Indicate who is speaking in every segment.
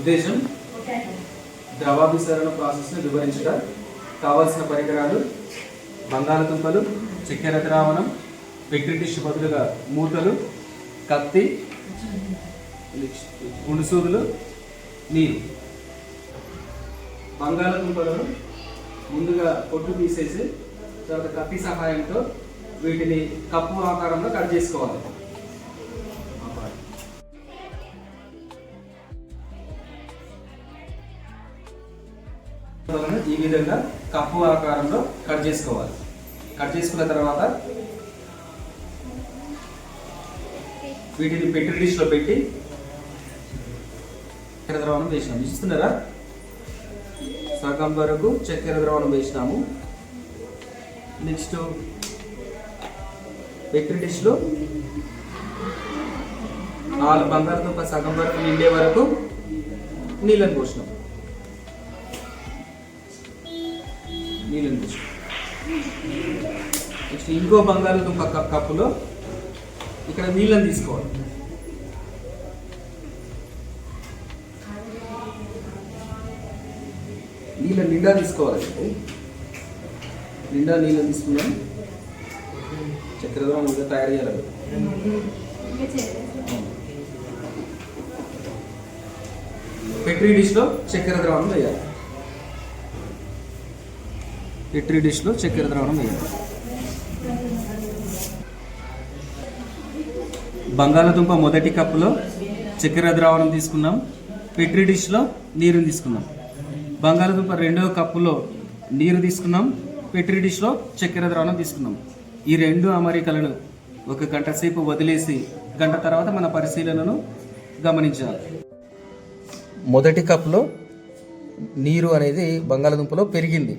Speaker 1: ఉద్దేశం ద్రవాభిసరణ ప్రాసెస్ను వివరించుట కావాల్సిన పరికరాలు బంగాళదుంపలు చక్కెర ద్రావణం పెక్రి డిష్ బదులుగా మూతలు కత్తి గుండుసూదులు నీరు. బంగాళదుంపలను ముందుగా పొట్టు తీసేసి తర్వాత కత్తి సహాయంతో వీటిని కప్పు ఆకారంలో కట్ చేసుకోవాలి. ఈ విధంగా కప్పు ఆకారంలో కట్ చేసుకోవాలి. కట్ చేసుకున్న తర్వాత వీటిని పెట్టి డిష్లో పెట్టి చక్కెర ద్రావణం వేసినాము. ఇస్తున్నారా సగం వరకు చక్కెర ద్రావణం వేసినాము. నెక్స్ట్ పెట్టి డిష్లో నాలుగు బంగాళదుంప సగం వరకు నిండే వరకు నీళ్ళని పోసినాం. నీళ్ళని పోసినాం నెక్స్ట్ ఇంకో బంగాళదుంప కప్ కప్పులో ఇక్కడ నీళ్ళని తీసుకోవాలి. నీళ్ళ నిండా తీసుకోవాలండి నిండా నీళ్ళని తీసుకున్నాం చక్కెర దూరం ముందుగా తయారు చేయాలి పెట్రీ డిష్లో చక్కెర ద్రవం వేయాలి. పెట్రీ డిష్లో చక్కెర ద్రావణం వేయండి. బంగాళదుంప మొదటి కప్పులో చక్కెర ద్రావణం తీసుకున్నాం. పెట్రీ డిష్లో నీరుని తీసుకున్నాం. బంగాళదుంప రెండవ కప్పులో నీరు తీసుకున్నాం. పెట్రీ డిష్లో చక్కెర ద్రావణం తీసుకున్నాం. ఈ రెండు అమరికలను ఒక గంట సేపు వదిలేసి గంట తర్వాత మన పరిశీలనను గమనించాలి. మొదటి కప్పులో నీరు అనేది బంగాళదుంపలో పెరిగింది.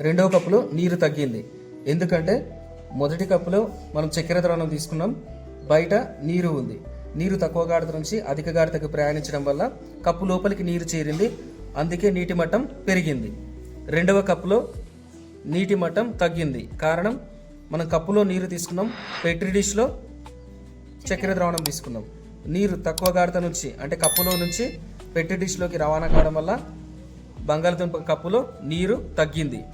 Speaker 1: రెండవ కప్పులో నీరు తగ్గింది. ఎందుకంటే మొదటి కప్పులో మనం చక్కెర ద్రావణం తీసుకున్నాం. బయట నీరు ఉంది. నీరు తక్కువ గాఢత నుంచి అధిక గాఢతకు ప్రయాణించడం వల్ల కప్పు లోపలికి నీరు చేరింది. అందుకే నీటి మట్టం పెరిగింది. రెండవ కప్పులో నీటి మట్టం తగ్గింది. కారణం మనం కప్పులో నీరు తీసుకున్నాం. పెట్రీ డిష్లో చక్కెర ద్రావణం తీసుకున్నాం. నీరు తక్కువ గాఢత నుంచి అంటే కప్పులో నుంచి పెట్టి డిష్లోకి రవాణా కావడం వల్ల బంగాళదుంప కప్పులో నీరు తగ్గింది.